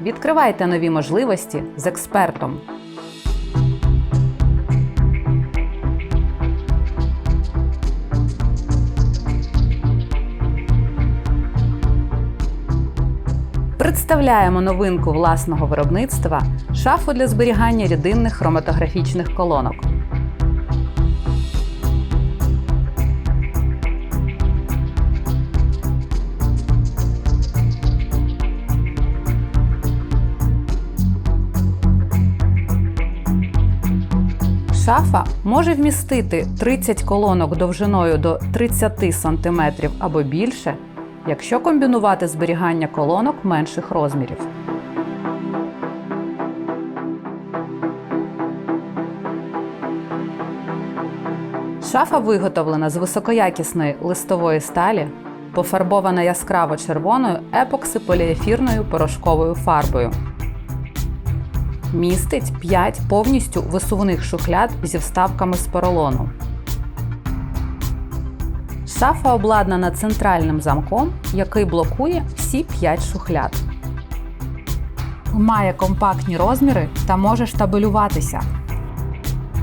Відкривайте нові можливості з експертом. Представляємо новинку власного виробництва шафу для зберігання рідинних хроматографічних колонок. Шафа може вмістити 30 колонок довжиною до 30 см або більше, якщо комбінувати зберігання колонок менших розмірів. Шафа виготовлена з високоякісної листової сталі, пофарбована яскраво червоною епоксиполіефірною порошковою фарбою. Містить 5 повністю висувних шухляд зі вставками з поролону. Шафа обладнана центральним замком, який блокує всі 5 шухляд. Має компактні розміри та може штабелюватися.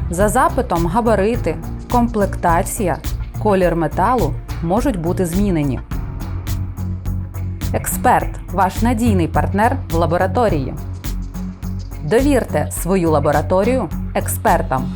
За запитом габарити, комплектація, колір металу можуть бути змінені. Експерт ваш надійний партнер в лабораторії. Довірте свою лабораторію експертам.